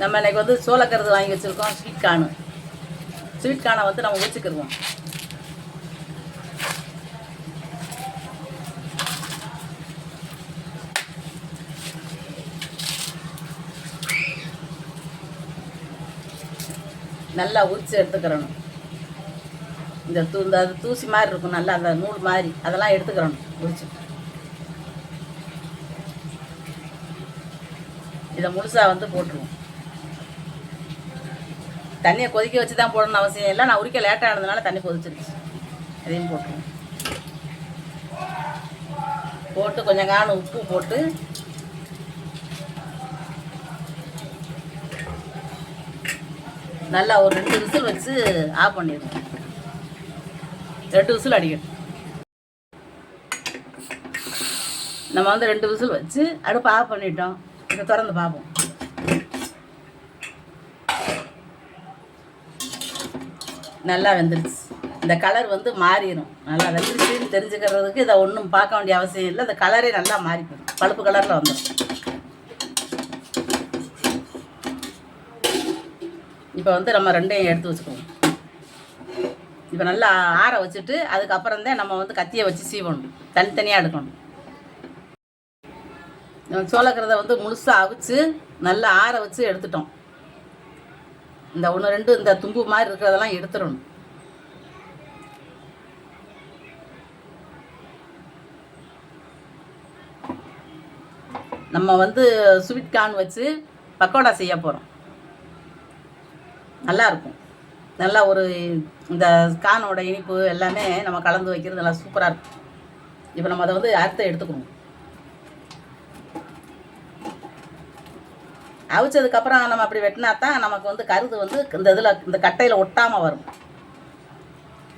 நம்ம இன்னைக்கு வந்து சோளக்கருது வாங்கி வச்சுருக்கோம் ஸ்வீட் கார்னு ஸ்வீட் கார்னை வந்து நம்ம வச்சுக்கிடுவோம் நல்லா உரிச்சு எடுத்துக்கிறணும். இந்த தூ இந்த அது தூசி மாதிரி இருக்கும் நல்லா அந்த நூல் மாதிரி அதெல்லாம் எடுத்துக்கிறணும் உரிச்சு. இதை முழுசாக வந்து போட்டுருவோம். தண்ணியை கொதிக்க வச்சு தான் போடணும்னு அவசியம் இல்லை. நான் உரிக்க லேட்டாக ஆனதுனால தண்ணி கொதிச்சிருச்சு. அதையும் போட்டுருவேன் போட்டு கொஞ்சம் காண உப்பு போட்டு நல்லா ஒரு ரெண்டு விசில் வச்சு ஆஃப் பண்ணிடுவோம். ரெண்டு விசில் அடிக்கணும் நம்ம வந்து ரெண்டு விசில் வச்சு அடுப்பு ஆஃப் பண்ணிட்டோம். இதை திறந்து பார்ப்போம். நல்லா வெந்துருச்சு. இந்த கலர் வந்து மாறிடும் நல்லா வெந்துருச்சுன்னு தெரிஞ்சுக்கிறதுக்கு இதை ஒன்றும் பார்க்க வேண்டிய அவசியம் இல்லை. இந்த கலரே நல்லா மாறிக்கும் பழுப்பு கலரில் வந்துடும் இப்போ வந்து நம்ம ரெண்டையும் எடுத்து வச்சுக்கோங்க இப்போ நல்லா ஆற வச்சுட்டு அதுக்கப்புறம் தான் நம்ம வந்து கத்தியை வச்சு சீவணும். தனித்தனியாக எடுக்கணும். சோளக்கிறத வந்து முழுசாக அவிச்சு நல்லா ஆற வச்சு எடுத்துட்டோம். இந்த ஒன்று ரெண்டு இந்த தும்பு மாதிரி இருக்கிறதெல்லாம் எடுத்துடணும். நம்ம வந்து ஸ்வீட் கார்ன் வச்சு பக்கோடா செய்ய போகிறோம் நல்லா இருக்கும். நல்லா ஒரு இந்த கானோட இனிப்பு எல்லாமே நம்ம கலந்து வைக்கிறது நல்லா சூப்பராக இருக்கும். இப்போ நம்ம அதை வந்து அர்த்தம் எடுத்துக்கணும். அவிச்சதுக்கப்புறம் நம்ம அப்படி வெட்டினா தான் நமக்கு வந்து கருது வந்து இந்த இதில் இந்த கட்டையில் ஒட்டாமல் வரும்.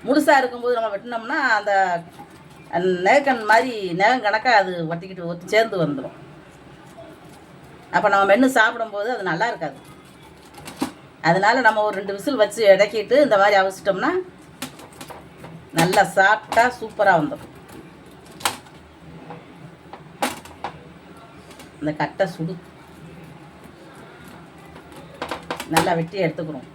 முழுசாக இருக்கும்போது நம்ம வெட்டினோம்னா அந்த நேகன் மாதிரி நேகம் கணக்காக அது ஒட்டிக்கிட்டு ஒட்டி சேர்ந்து வந்துடும் அப்போ நம்ம மென்று சாப்பிடும்போது அது நல்லா இருக்காது. அதனால நம்ம ஒரு ரெண்டு விசில் வச்சு இடக்கிட்டு இந்த மாதிரி அவிச்சிட்டோம்னா நல்லா சாப்பிட்டா சூப்பராக வந்துடும் இந்த கட்டை சுடு நல்லா வெட்டி எடுத்துக்கிறோம்.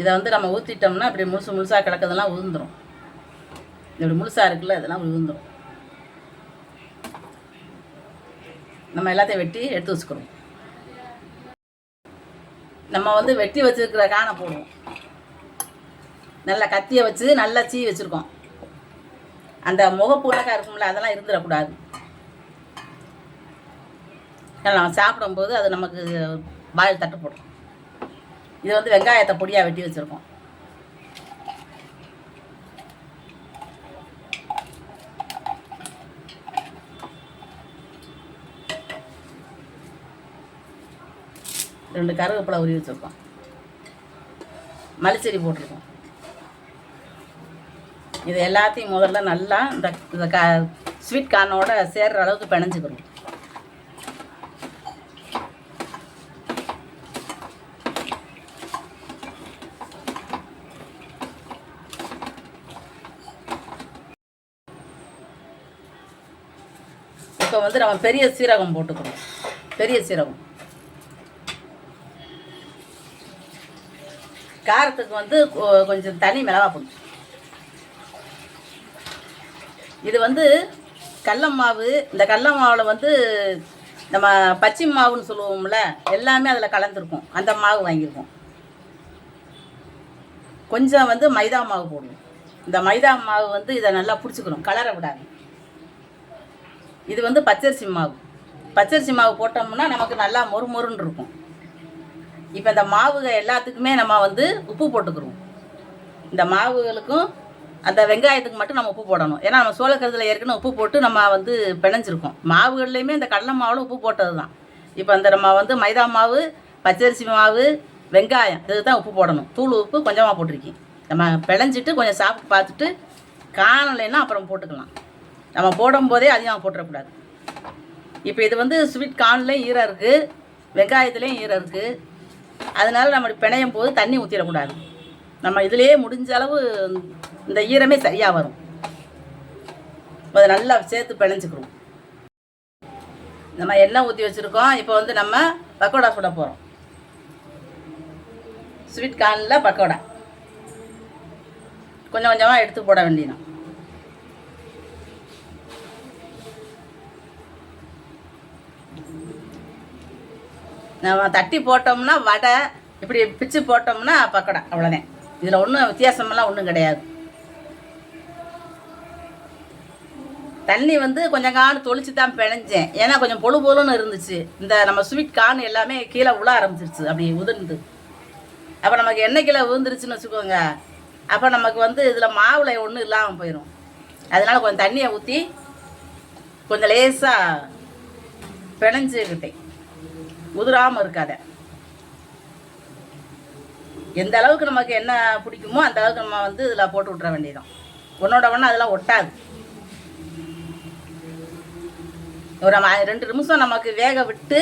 இதை வந்து நம்ம ஊற்றிட்டோம்னா அப்படி முழுசு முழுசாக கிடக்கிறதெல்லாம் உதிர்ந்துடும் இப்படி முழுசாக இருக்குல்ல இதெல்லாம் உதிர்ந்துடும் நம்ம எல்லாத்தையும் வெட்டி எடுத்து வச்சுக்கிறோம். நம்ம வந்து வெட்டி வச்சுருக்கிற காணை போடுவோம். நல்லா கத்தியை வச்சு நல்லா சீ வச்சுருக்கோம். அந்த முகப்பு இருக்கும்ல அதெல்லாம் இருந்துடக்கூடாது. நம்ம சாப்பிடும்போது அது நமக்கு வாயில் தட்டு போடும். இது வந்து வெங்காயத்தை பொடியாக வெட்டி வச்சுருக்கோம். ரெண்டு கருவேப்பிலை உரி வச்சுருக்கோம். மல்லிச்செடி போட்டிருக்கோம். இது எல்லாத்தையும் முதல்ல நல்லா இந்த இந்த கா ஸ்வீட் கார்னோட சேர்ற அளவுக்கு பிணைஞ்சுக்கணும். இப்போ வந்து நம்ம பெரிய சீரகம் போட்டுக்கணும். பெரிய சீரகம். காரத்துக்கு வந்து கொ- கொஞ்சம் தனி மிளகா போடணும் இது வந்து கடல மாவு இந்த கடல மாவில் வந்து நம்ம பச்சை மாவுன்னு சொல்லுவோம்ல எல்லாமே அதில் கலந்துருக்கும். அந்த மாவு வாங்கியிருக்கோம். கொஞ்சம் வந்து மைதா மாவு போடணும் இந்த மைதா மாவு வந்து இதை நல்லா பிடிச்சிக்கணும். கலர விடாது இது வந்து பச்சரிசி மாவு. பச்சரிசி மாவு போட்டோம்னா நமக்கு நல்லா மொறு மொறுன்னு இருக்கும். இப்போ இந்த மாவுக எல்லாத்துக்குமே நம்ம வந்து உப்பு போட்டுக்கிறோம் இந்த மாவுகளுக்கும் அந்த வெங்காயத்துக்கு மட்டும் நம்ம உப்பு போடணும். ஏன்னா நம்ம சோளக்கருதில் ஏற்கனவே உப்பு போட்டு நம்ம வந்து பிணைஞ்சிருக்கோம். மாவுகள்லையுமே இந்த கடலை மாவில் உப்பு போட்டது தான் இப்போ அந்த நம்ம வந்து மைதா மாவு பச்சரிசி மாவு வெங்காயம் இதுக்கு தான் உப்பு போடணும். தூள் உப்பு கொஞ்சமாக போட்டிருக்கேன். நம்ம பிழைஞ்சிட்டு கொஞ்சம் சாப்பிட்டு பார்த்துட்டு காணலைன்னா அப்புறம் போட்டுக்கலாம். நம்ம போடும்போதே அதிகமாக போட்டுறக்கூடாது. இப்போ இது வந்து ஸ்வீட் கார்ன்லேயும் ஈரம் இருக்குது வெங்காயத்துலேயும் ஈரம் இருக்குது அதனால நம்ம பிணையும் போது தண்ணி ஊற்றிடக்கூடாது நம்ம இதுலேயே முடிஞ்ச அளவு இந்த ஈரமே சரியாக வரும். அதை நல்லா சேர்த்து பிணைஞ்சிக்கிறோம் நம்ம எண்ணெய் ஊற்றி வச்சுருக்கோம். இப்போ வந்து நம்ம பக்கோடா சுட போகிறோம் ஸ்வீட் கார்னில் பக்கோடா. கொஞ்சம் கொஞ்சமாக எடுத்து போட வேண்டியதான் நம்ம தட்டி போட்டோம்னா வடை இப்படி பிச்சு போட்டோம்னா பக்கோடா அவ்வளோதான் இதில் ஒன்றும் வித்தியாசமெல்லாம் ஒன்றும் கிடையாது. தண்ணி வந்து கொஞ்சம் காணு தொளிச்சு தான் பிணைஞ்சேன். ஏன்னா கொஞ்சம் பொழு பொழுன்னு இருந்துச்சு. இந்த நம்ம ஸ்வீட் காணு எல்லாமே கீழே உள்ள ஆரம்பிச்சிருச்சு. அப்படி உதிர்ந்து. அப்போ நமக்கு எண்ணெய் கீழே விழுந்துருச்சுன்னு வச்சுக்கோங்க. அப்போ நமக்கு வந்து இதில் மாவுளை ஒன்றும் இல்லாமல் போயிடும் அதனால் கொஞ்சம் தண்ணியை ஊற்றி கொஞ்சம் லேசாக பிணைஞ்சுக்கிட்டேன். உதிராமல் இருக்காத. எந்த அளவுக்கு நமக்கு என்ன பிடிக்குமோ அந்த அளவுக்கு நம்ம வந்து இதில் போட்டு விட்ற வேண்டியதான் ஒன்றோட ஒன்று அதெல்லாம் ஒட்டாது. ஒரு நம்ம ரெண்டு நிமிஷம் நமக்கு வேக விட்டு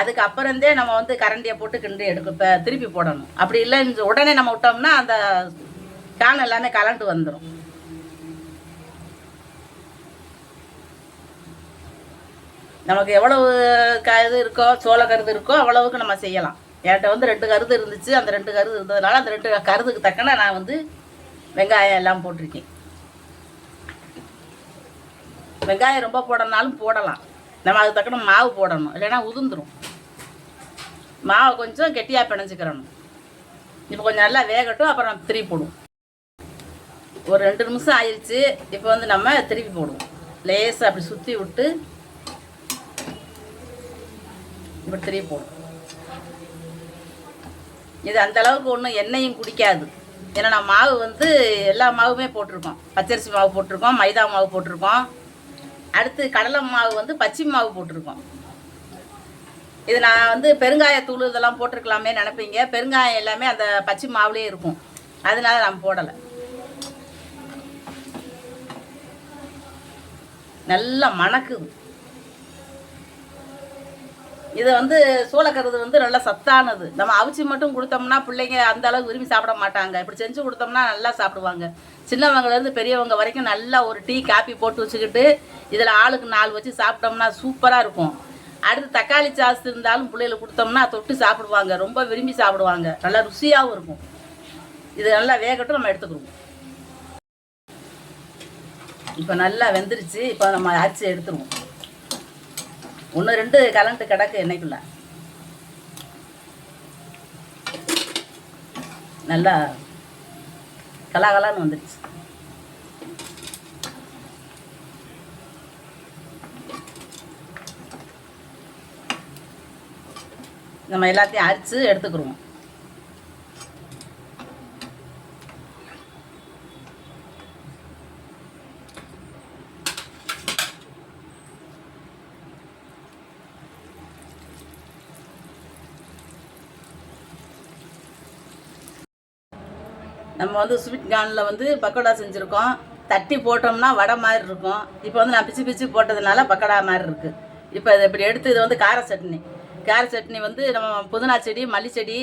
அதுக்கு அப்புறந்தே நம்ம வந்து கரண்டியை போட்டு கிண்டு எடுக்க இப்போ திருப்பி போடணும். அப்படி இல்லை உடனே நம்ம விட்டோம்னா அந்த கான் எல்லாமே கலண்டு வந்துடும் நமக்கு எவ்வளவு க இது இருக்கோ சோள கருது இருக்கோ அவ்வளவுக்கு நம்ம செய்யலாம். என்கிட்ட வந்து ரெண்டு கருது இருந்துச்சு. அந்த ரெண்டு கருது இருந்ததுனால அந்த ரெண்டு கருதுக்கு தக்கன நான் வந்து வெங்காயம் எல்லாம் போட்டிருக்கேன். வெங்காயம் ரொம்ப போடனாலும் போடலாம். நம்ம அதுக்கு தக்கன மாவு போடணும். இல்லைன்னா உதிர்ந்துடும் மாவை கொஞ்சம் கெட்டியாக பிணைஞ்சிக்கிறணும். இப்போ கொஞ்சம் நல்லா வேகட்டும் அப்புறம் நம்ம திருப்பி போடுவோம். ஒரு ரெண்டு நிமிஷம் ஆயிடுச்சு இப்போ வந்து நம்ம திருப்பி போடுவோம். லேசாக அப்படி சுற்றி விட்டு இப்படி திருப்பி போடுவோம். இது அந்த அளவுக்கு ஒன்றும் எண்ணெயும் குடிக்காது. ஏன்னா நான் மாவு வந்து எல்லா மாவுமே போட்டிருக்கோம் பச்சரிசி மாவு போட்டிருக்கோம் மைதா மாவு போட்டிருக்கோம் அடுத்து கடலை மாவு வந்து பச்சை மாவு போட்டிருக்கோம் இது நான் வந்து பெருங்காயத்தூள் இதெல்லாம் போட்டிருக்கலாமே நினைப்பீங்க. பெருங்காயம் எல்லாமே அந்த பச்சை மாவுலேயே இருக்கும். அதனால நான் போடலை. நல்லா மணக்குது. இது வந்து சோளக்கருது வந்து நல்லா சத்தானது. நம்ம அவிச்சு மட்டும் கொடுத்தோம்னா பிள்ளைங்க அந்த அளவுக்கு விரும்பி சாப்பிட மாட்டாங்க. இப்படி செஞ்சு கொடுத்தோம்னா நல்லா சாப்பிடுவாங்க. சின்னவங்கலேருந்து பெரியவங்க வரைக்கும் நல்லா ஒரு டீ காப்பி போட்டு வச்சுக்கிட்டு இதில் ஆளுக்கு நாலு வச்சு சாப்பிட்டோம்னா சூப்பராக இருக்கும். அடுத்து தக்காளி சாஸ் இருந்தாலும் பிள்ளைகளுக்கு கொடுத்தோம்னா தொட்டு சாப்பிடுவாங்க. ரொம்ப விரும்பி சாப்பிடுவாங்க. நல்லா ருசியாகவும் இருக்கும். இது நல்லா வேகட்டும் நம்ம எடுத்துக்கிடுவோம் இப்போ நல்லா வெந்துருச்சு. இப்போ நம்ம அரிசி எடுத்துருவோம். ஒன்று ரெண்டு கலண்டு கிடக்கு என்னைக்குள்ள நல்லா கலாகலான்னு வந்துடுச்சு நம்ம எல்லாத்தையும் அரித்து எடுத்துக்கிருவோம். நம்ம வந்து ஸ்வீட் கார்னில் வந்து பக்கோடா செஞ்சுருக்கோம். தட்டி போட்டோம்னா வடை மாதிரி இருக்கும். இப்போ வந்து நான் பிச்சு பிச்சு போட்டதுனால பக்கோடா மாதிரி இருக்குது இப்போ இதை இப்படி எடுத்து இது வந்து கார சட்னி. கார சட்னி வந்து நம்ம புதினா செடி மல்லி செடி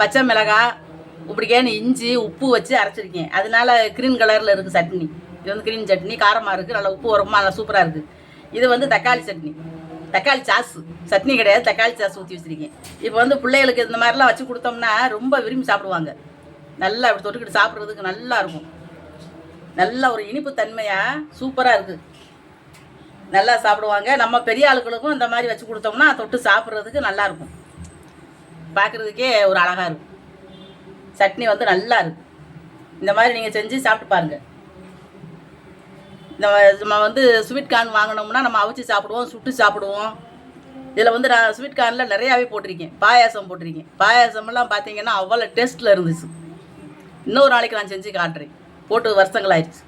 பச்சை மிளகாய் இப்படிக்கேன்னு இஞ்சி உப்பு வச்சு அரைச்சிருக்கேன். அதனால க்ரீன் கலரில் இருக்குது சட்னி. இது வந்து க்ரீன் சட்னி. காரமாக இருக்குது நல்லா உப்பு உரமாக நல்லா சூப்பராக இருக்குது இது வந்து தக்காளி சட்னி. தக்காளி சாஸ். சட்னி கிடையாது. தக்காளி சாஸ் ஊற்றி வச்சுருக்கேன். இப்போ வந்து பிள்ளைகளுக்கு இந்த மாதிரிலாம் வச்சு கொடுத்தோம்னா ரொம்ப விரும்பி சாப்பிடுவாங்க. நல்லா இப்படி தொட்டுக்கிட்டு சாப்பிட்றதுக்கு நல்லா இருக்கும். நல்ல ஒரு இனிப்பு தன்மையாக சூப்பராக இருக்குது நல்லா சாப்பிடுவாங்க. நம்ம பெரிய ஆளுகளுக்கும் இந்த மாதிரி வச்சு கொடுத்தோம்னா தொட்டு சாப்பிட்றதுக்கு நல்லா இருக்கும். பார்க்குறதுக்கே ஒரு அழகாக இருக்கும். சட்னி வந்து நல்லா இருக்கு. இந்த மாதிரி நீங்கள் செஞ்சு சாப்பிட்டு பாருங்கள் இந்த நம்ம வந்து ஸ்வீட் கார்ன் வாங்கினோம்னா நம்ம அவிச்சு சாப்பிடுவோம் சுட்டு சாப்பிடுவோம். இதில் வந்து நான் ஸ்வீட் கார்னில் நிறையாவே போட்டிருக்கேன். பாயாசம் போட்டிருக்கேன். பாயாசமெல்லாம் பார்த்தீங்கன்னா அவ்வளோ டேஸ்ட்டில் இருந்துச்சு. இன்னொரு நாளைக்கு நான் செஞ்சு காட்டுறேன். போட்டு வருஷங்கள் ஆயிடுச்சு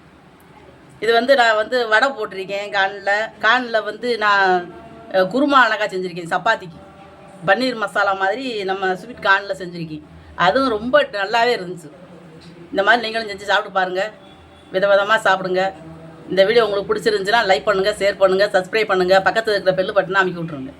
இது வந்து நான் வந்து வடை போட்டிருக்கேன் கானில் கானில் வந்து நான் குருமா அழகாக செஞ்சுருக்கேன் சப்பாத்திக்கு. பன்னீர் மசாலா மாதிரி நம்ம ஸ்வீட் கானில் செஞ்சுருக்கேன். அதுவும் ரொம்ப நல்லாவே இருந்துச்சு. இந்த மாதிரி நீங்களும் செஞ்சு சாப்பிட்டு பாருங்கள் விதவிதமாக சாப்பிடுங்க. இந்த வீடியோ உங்களுக்கு பிடிச்சிருந்துச்சுன்னா லைக் பண்ணுங்கள் ஷேர் பண்ணுங்கள் சப்ஸ்கிரைப் பண்ணுங்கள் பக்கத்தில் இருக்கிற பெல்லு பட்டனை அமைக்கி விட்ருங்க